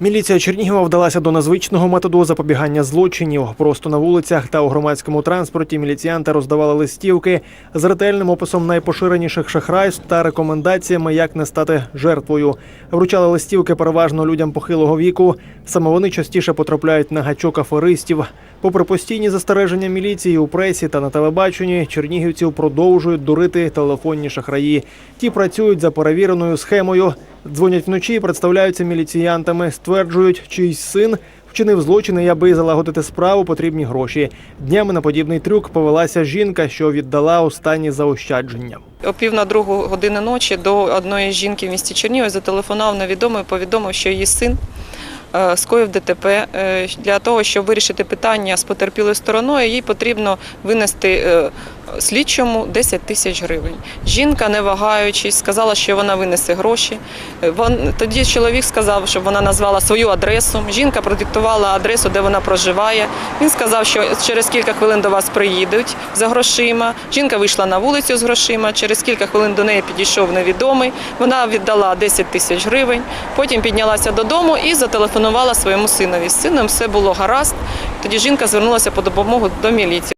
Міліція Чернігова вдалася до незвичного методу запобігання злочинів. Просто на вулицях та у громадському транспорті міліціянти роздавали листівки з ретельним описом найпоширеніших шахрайств та рекомендаціями, як не стати жертвою. Вручали листівки переважно людям похилого віку. Саме вони частіше потрапляють на гачок аферистів. Попри постійні застереження міліції у пресі та на телебаченні, чернігівців продовжують дурити телефонні шахраї. Ті працюють за перевіреною схемою. Дзвонять вночі, представляються міліціянтами, стверджують, чийсь син вчинив злочин, і аби залагодити справу, потрібні гроші. Днями на подібний трюк повелася жінка, що віддала останні заощадження. О пів на другу години ночі до одної жінки в місті Чернігів зателефонував невідомий, повідомив, що її син е, скоїв ДТП. Е, Для того, щоб вирішити питання з потерпілою стороною, їй потрібно винести е, слідчому 10 тисяч гривень. Жінка, не вагаючись, сказала, що вона винесе гроші. Е, Тоді чоловік сказав, щоб вона назвала свою адресу. Жінка продиктувала адресу, де вона проживає. Він сказав, що через кілька хвилин до вас приїдуть за грошима. Жінка вийшла на вулицю з грошима. Через кілька хвилин до неї підійшов невідомий. Вона віддала 10 тисяч гривень. Потім піднялася додому і зателефонувала своєму синові. З сином все було гаразд. Тоді жінка звернулася по допомогу до міліції.